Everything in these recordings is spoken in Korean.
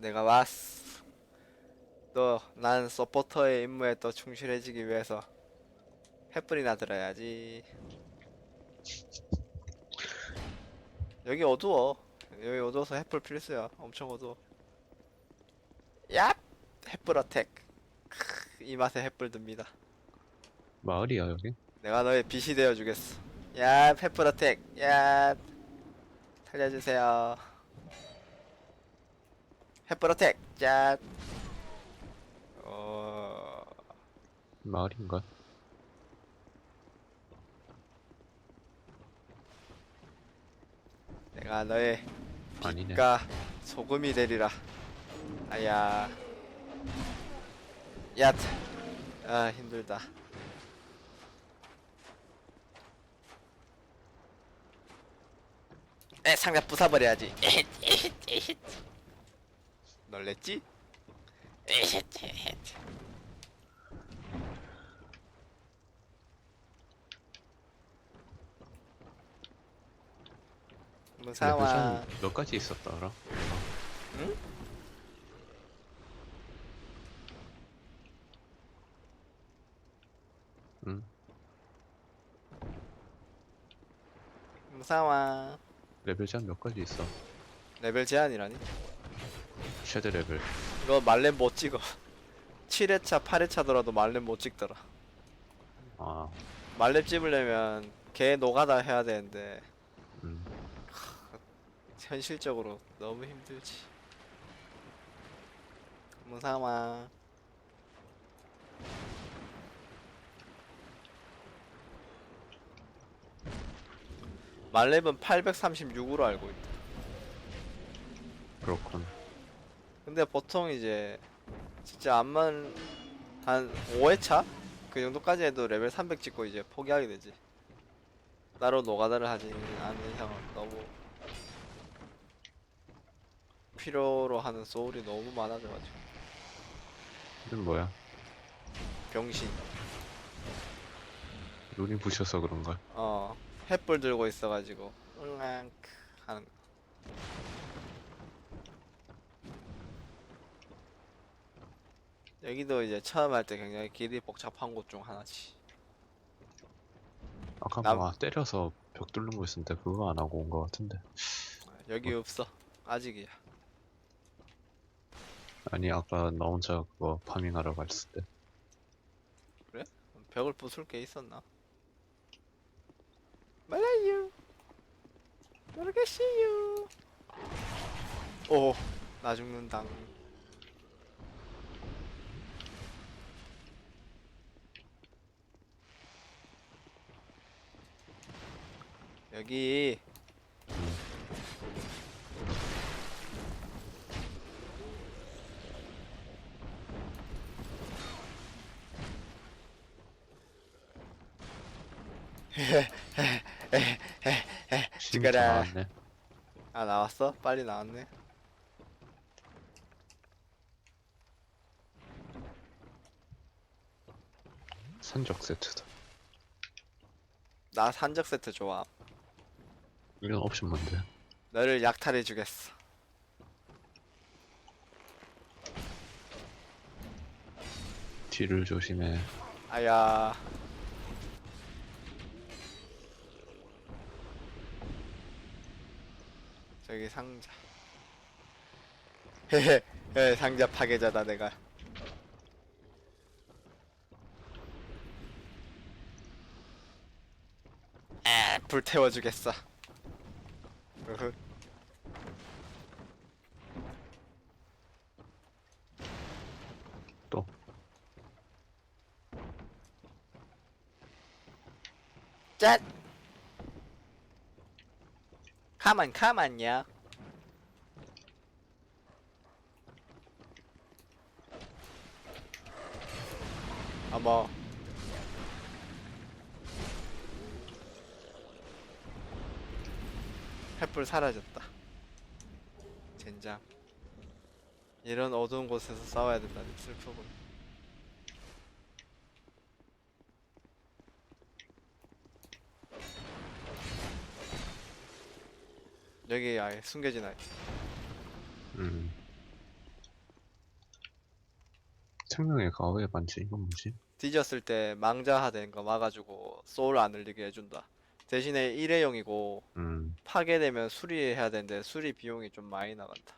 내가 왔어. 또 난 서포터의 임무에 또 충실해지기 위해서 횃불이나 들어야지. 여기 어두워. 여기 어두워서 횃불 필수야. 엄청 어두워. 얍! 횃불 어택. 크, 이 맛에 횃불 듭니다. 마을이야 여기? 내가 너의 빛이 되어 주겠어. 야, 페플 어택. 야. 살려주세요. 페플 어택. 야. 어. 마을인가? 내가 너의 아니네. 빛과 소금이 되리라. 아야. 야. 아, 힘들다. 에, 상자 부숴버려야지. 놀랬지? 무사와. 레벨전 몇 가지 있었다 알아? 응? 응. 무사와. 레벨 제한 몇 가지 있어. 레벨 제한이라니? 쉐드 레벨. 이거 말렘 못 찍어. 7회차, 8회차더라도 말렘 못 찍더라. 아, 말렘 찍으려면 개 노가다 해야 되는데 음. 현실적으로 너무 힘들지. 무사와. 말렘은 836으로 알고 있다. 그렇군. 근데 보통 이제 진짜 암만 한 5회차 그 정도까지 해도 레벨 300 찍고 이제 포기하게 되지. 따로 노가다를 하지 않는 이상은 너무 필요로 하는 소울이 너무 많아져가지고 이건 뭐야? 병신. 눈이 부셔서 그런가? 어 횃불 들고 있어가지고 응앙 하는. 거. 여기도 이제 처음 할 때 굉장히 길이 복잡한 곳 중 하나지. 아까 남- 뭐 때려서 벽 뚫는 거 있었는데 그거 안 하고 온 거 같은데. 여기 없어. 아직이야. 아니 아까 나 혼자 그거 파밍하러 갔을 때. 벽을 부술 게 있었나? 몰라요. 모르겠어요. 오, 나 죽는당. 여기 죽어라. 나왔네. 아 나왔어? 빨리 나왔네. 산적 세트다. 나 산적 세트 좋아. 이건 옵션 뭔데? 너를 약탈해 주겠어. 뒤를 조심해. 아야. 저기 상자. 헤헤, 헤, 상자 파괴자다 내가. 에, 불 태워주겠어. 또 짠! 가만 가만요. 어머. 횃불 사라졌다. 젠장. 이런 어두운 곳에서 싸워야 된다니 슬프군. 여기 아예 숨겨진 아이. 음. 생명의 가호의 반지 이건 뭐지? 뒤졌을 때 망자화 된 거 막아주고 소울 안 흘리게 해준다. 대신에 일회용이고 음 파괴되면 수리해야 되는데 수리 비용이 좀 많이 나간다.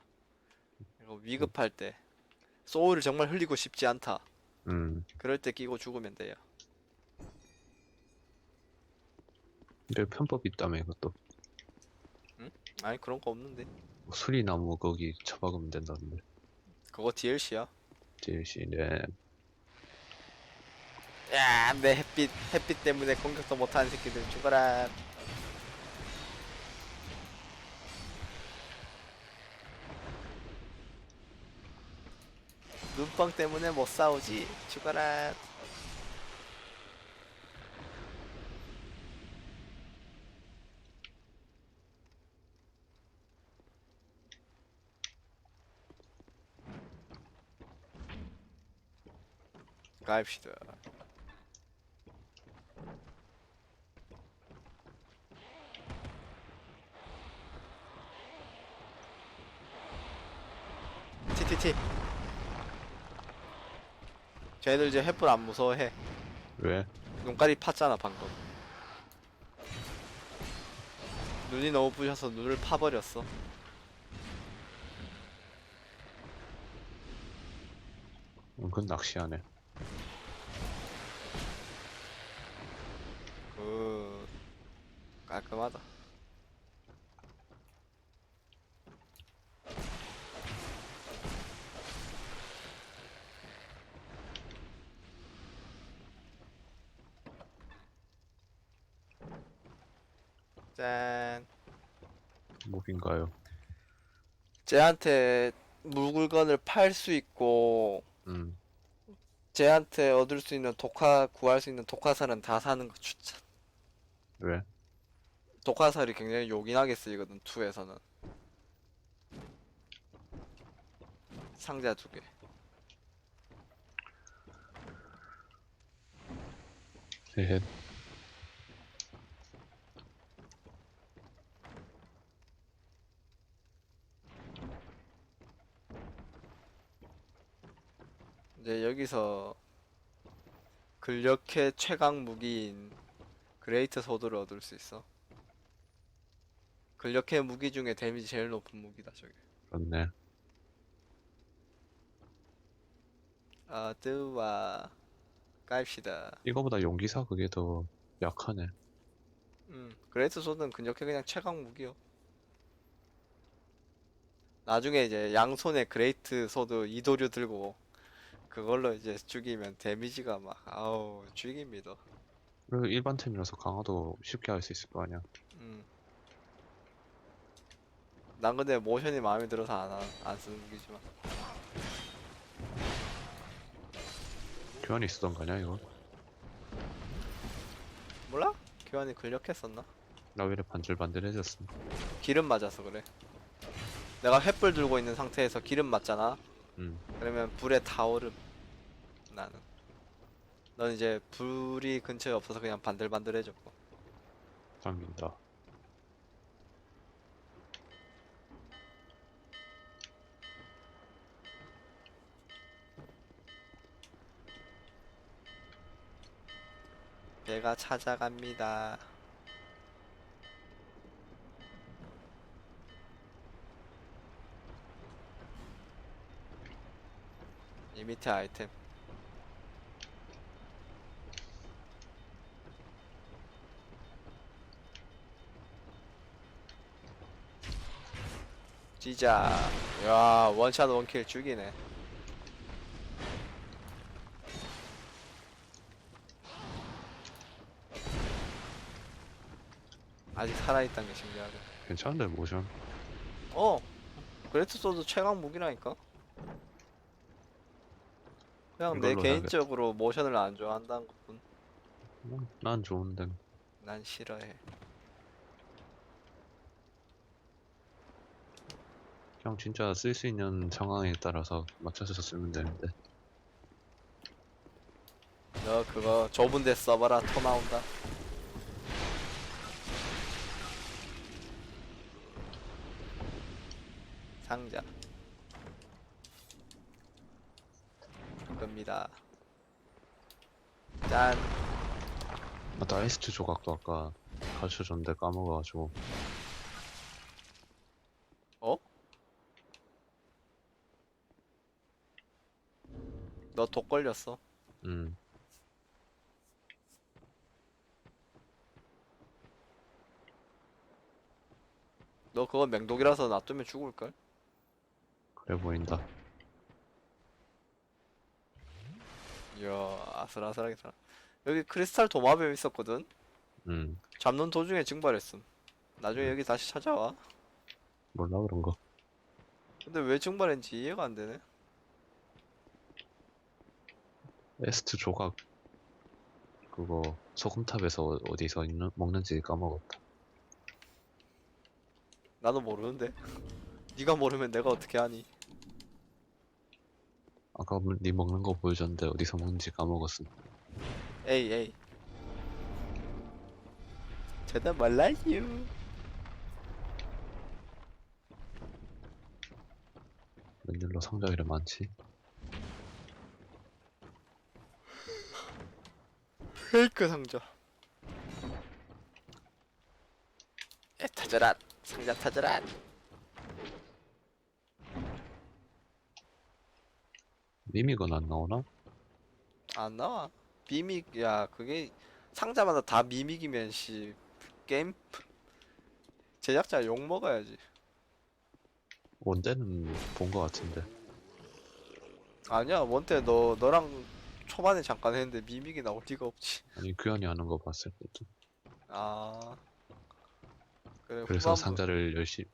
그리고 위급할 때 소울을 정말 흘리고 싶지 않다. 음. 그럴 때 끼고 죽으면 돼요. 근데 편법이 있다며 이것도 아니 그런 거 없는데. 뭐 수리나무 거기 쳐박으면 된다는데 그거 DLC야. DLC 네 야, 내 햇빛 햇빛 때문에 공격도 못하는 새끼들 죽어라. 눈뻥 때문에 못 싸우지. 죽어라. 가입시다. TTT. 쟤들 이제 햇불 안 무서워해. 왜? 눈깔이 팠잖아 방금. 눈이 너무 부셔서 눈을 파버렸어. 은근 낚시하네 그 깔끔하다. 짠. 뭐인가요? 쟤한테 물건을 팔 수 있고 음 쟤한테 얻을 수 있는 독화 구할 수 있는 독화살은 다 사는 거 추천. 왜? 독화살이 굉장히 요긴하게 쓰이거든 2에서는 상자 두 개. 헤 이제 여기서 근력의 최강 무기인 그레이트 소드를 얻을 수 있어. 근력의 무기 중에 데미지 제일 높은 무기다 저게. 그렇네 아드와 까입시다. 이거보다 용기사 그게 더 약하네 음, 그레이트 소드는 근력의 그냥 최강 무기요. 나중에 이제 양손에 그레이트 소드 이도류 들고 그걸로 이제 죽이면 데미지가 막 아우 죽입니다. 그리고 일반 템이라서 강화도 쉽게 할 수 있을 거 아니야 음. 난 근데 모션이 마음에 들어서 안, 하- 안 쓰는 무기지만 교환이 있었던 거냐 이거? 몰라? 교환이 근력했었나? 나왜 이래 반질반질해졌어 기름 맞아서 그래. 내가 횃불 들고 있는 상태에서 기름 맞잖아. 음 그러면 불에 타오름. 나는. 넌 이제 불이 근처에 없어서 그냥 반들반들해졌고. 당긴다 배가 찾아갑니다. 이 밑에 아이템. 찌자. 야, 원샷 원킬 죽이네. 아직 살아있다는 게 신기하네. 괜찮은데 모션 어! 그레트 소드 최강 무기라니까? 그냥 내 이걸로. 개인적으로 모션을 안 좋아한다는 것뿐. 음, 난 좋은데 난 싫어해. 그냥 진짜 쓸 수 있는 상황에 따라서 맞춰서 쓰면 되는데 너 그거 좁은 데 써봐라 토 나온다. 상자. 겁니다. 짠. 맞다 에스트 조각도 아까 가르쳐줬는데 까먹어가지고 어? 너 독 걸렸어. 음 너 그거 맹독이라서 놔두면 죽을걸? 그래 보인다 이야 아슬아슬하게 살아. 여기 크리스탈 도마뱀 있었거든? 음 잡는 도중에 증발했음. 나중에 여기 다시 찾아와. 몰라 그런 거 근데 왜 증발했는지 이해가 안 되네. 에스트 조각 그거 소금탑에서 어- 어디서 있는, 먹는지 까먹었다 나도 모르는데. 네가 모르면 내가 어떻게 하니? 아까 물- 네 먹는 거 보여줬는데 어디서 먹는지 까먹었음 에이 에이. 저도 몰라요. 웬일로 상자 이래 많지? 페이크 상자. 에 타져라. 상자 타져라. 미미건 안 나오나? 안 나와. 미믹 야 그게 상자마다 다 미믹이면 씨 게임 제작자 욕 먹어야지. 원대는 본 거 같은데 아니야 원태 너 너랑 초반에 잠깐 했는데 미믹이 나올 리가 없지. 아니 규현이 하는 거 봤을 때도 아 그래 그래서 후반부 상자를 열심히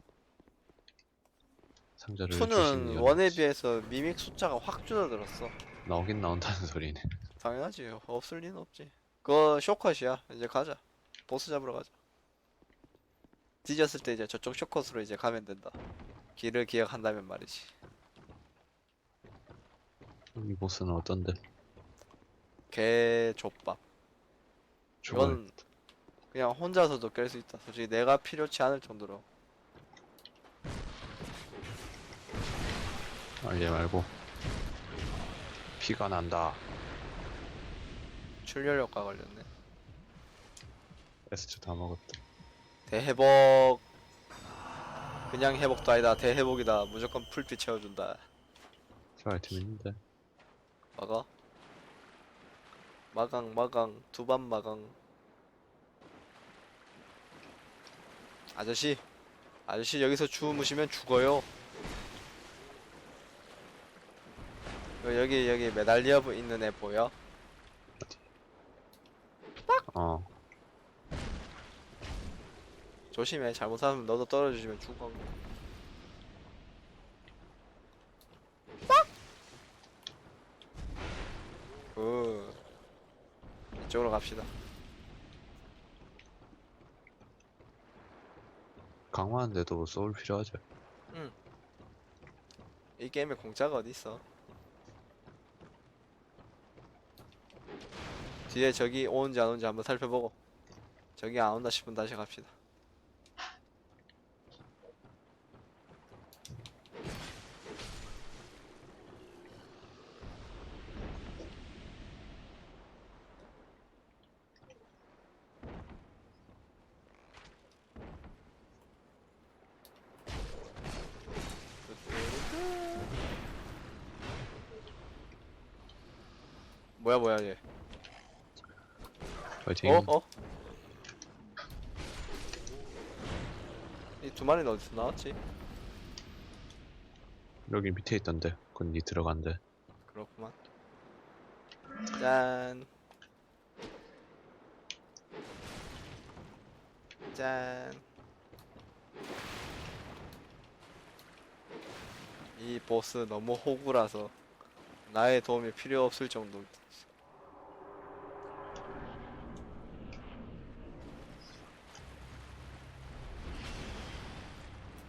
상자를 열심히 2는 열었지. 원에 비해서 미믹 숫자가 확 줄어들었어. 나오긴 나온다는 소리네 당연하지 없을 리는 없지. 그거 쇼컷이야. 이제 가자. 보스 잡으러 가자. 뒤졌을 때 이제 저쪽 쇼컷으로 이제 가면 된다. 길을 기억한다면 말이지. 이 보스는 어떤데? 개 족밥. 죽어요. 이건 그냥 혼자서도 깰 수 있다. 솔직히 내가 필요치 않을 정도로. 알게 말고 피가 난다 출혈 효과 걸렸네. 에스트 다 먹었다 대회복. 그냥 회복도 아니다. 대회복이다. 무조건 풀빛 채워준다. 저 아이템 있는데 막아. 마강 마강 두반 마강. 아저씨. 아저씨 여기서 주무시면 죽어요. 어, 여기 여기 메달리어 있는 애 보여? 어 조심해. 잘못하면 너도 떨어지면 죽어. 그 이쪽으로 갑시다. 강화하는데도 소울 필요하죠 이 게임에 공짜가 어디 있어? 뒤에 저기 오는지 안 오는지 한번 살펴보고 저기 안 온다 싶으면 다시 갑시다. 뭐야 뭐야 얘? 파이팅 어? 어? 이 두 마리는 어디서 나왔지? 여기 밑에 있던데 그건 니 들어간대 그렇구만. 짠. 짠. 이 보스 너무 호구라서 나의 도움이 필요 없을 정도.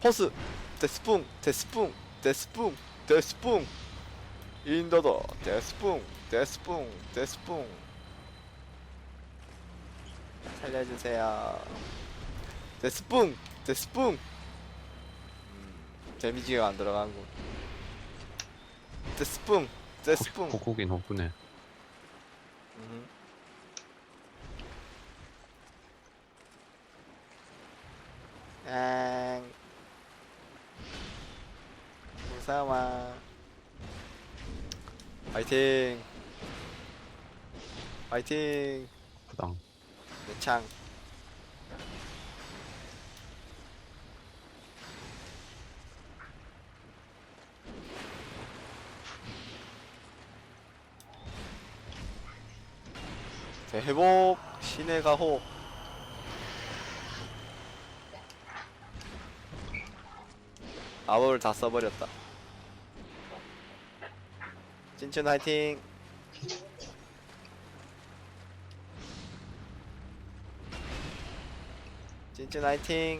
포스. 데스풍 데스풍 데스풍 데스풍. 인더더 데스풍 데스풍 데스풍. 살려주세요. 데스풍 데스풍. 음, 데미지가 안 들어가는군 데스풍 데스풍. 복국인 호구네. 음. 앙 무사와 파이팅. 파이팅. 부당. 내창. 대회복 신의 가호. 아워를 다 써버렸다 찐춘 화이팅. 찐춘 화이팅.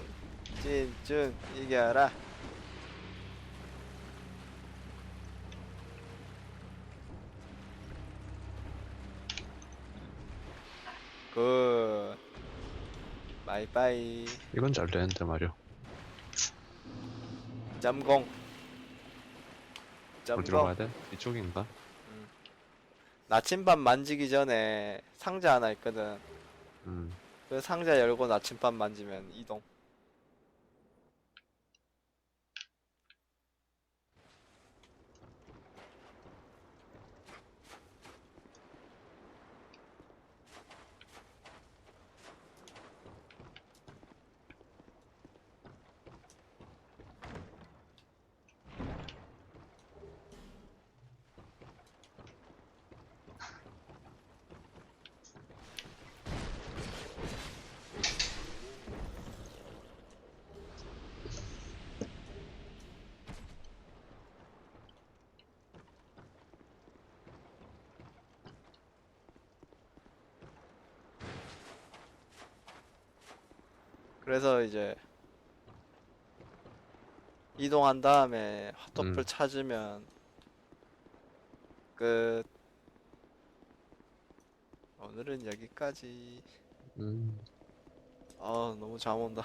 찐춘 이겨라. 굿. 바이바이. 이건 잘 되는데 말이야. 점공. 어디로 가야 점공 돼? 이쪽인가? 나침반 만지기 전에 상자 하나 있거든 음. 그 상자 열고 나침반 만지면 이동 그래서 이제 이동한 다음에 핫도플 음. 찾으면 끝 오늘은 여기까지 음. 아 너무 잠 온다